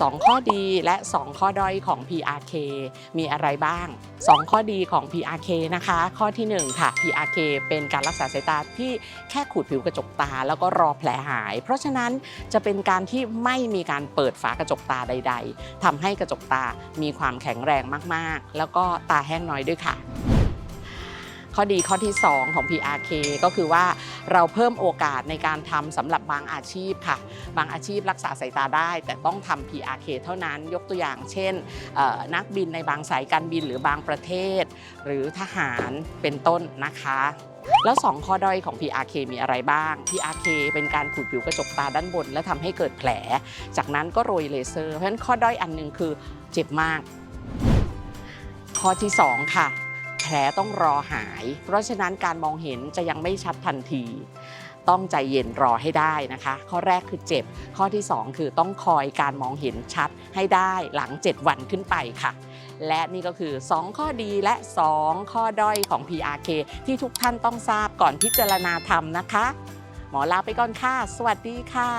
2 ข้อดีและ 2 ข้อด้อยของ PRK มีอะไรบ้าง 2 ข้อดีของ PRK นะคะ ข้อทีหนึ่1 ค่ะ PRK เป็นการรักษาสายตาที่แค่ขูดผิวกระจกตา แล้วก็รอแผลหาย เพราะฉะนั้นจะเป็นการที่ไม่มีการเปิดฝากระจกตาใด ๆทำให้กระจกตามีความแข็งแรงมากๆ แล้วก็ตาแห้งน้อยด้วยค่ะ ข้อดีข้อที่ 2 ของ PRK ก็คือว่าเราเพิ่มโอกาสในการทำสำหรับบางอาชีพค่ะ บางอาชีพรักษาสายตาได้ แต่ต้องทำ PRK เท่านั้นยกตัวอย่าง เช่น นักบินในบางสายการบินหรือบางประเทศ หรือทหารเป็นต้นนะคะแล้ว 2 ข้อด้อยของ PRK มีอะไรบ้าง PRK เป็นการขูดผิวกระจกตาด้านบน และทำให้เกิดแผล จากนั้นก็โรยเลเซอร์ เพราะฉะนั้นข้อด้อยอันหนึงคือเจ็บมาก ข้อที่ 2 ค่ะ ลต้องรอหาย เพราะฉะนั้นการมองเห็นจะยังไม่ชัดทันที ต้องใจเย็นรอให้ได้นะคะ ข้อแรกคือเจ็บ ข้อที่ 2 คือต้องคอยการมองเห็นชัดให้ได้หลัง 7 วันขึ้นไปค่ะ และนี่ก็คือ 2 ข้อดีและ 2 ข้อด้อยของ PRK ที่ทุกท่านต้องทราบก่อนพิจารณาทำนะคะ หมอลาไปก่อนค่ะ สวัสดีค่ะ